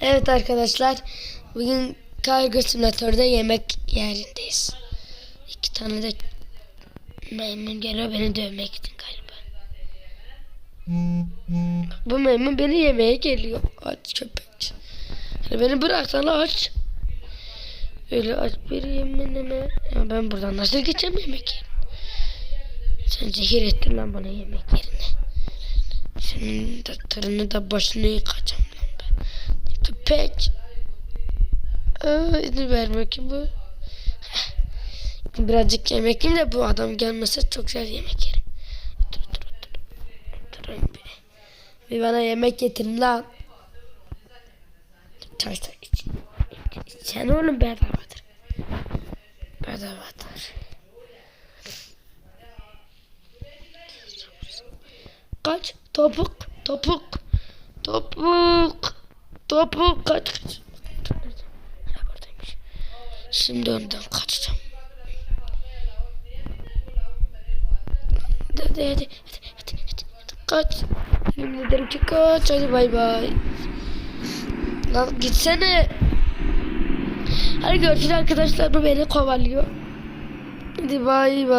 Evet arkadaşlar. Bugün kargo simülatörde yemek yerindeyiz. İki tane de maymun geliyor beni dövmek için galiba. Bu maymun beni yemeye geliyor. Aç köpek. Hani beni bıraksan aç. Öyle aç bir yeminime. Ya ben buradan nasıl geçeceğim yemek yerine? Sen zehir ettin lan bana yemek yerine. Senin de tırını da başını yıkacağım. Köpek. Aa, izin vermiyor bu. Birazcık yemek de bu adam gelmese çok güzel yemek yerim. Dur dur dur. Durun bir. Bir bana yemek getirin lan. Çay çay iç. Sen oğlum bedavadır. Bedavadır. Kaç. Topuk. Topuk. Topuk. Topuk. Kaç kaç. Şimdi ondan kaçacağım. Hadi hadi hadi. Hadi, hadi, hadi. Kaç. Yemin ederim ki kaç. Hadi bay bay. Lan gitsene. Hadi görüşürüz arkadaşlar. Beni kovalıyor. Hadi bay bay.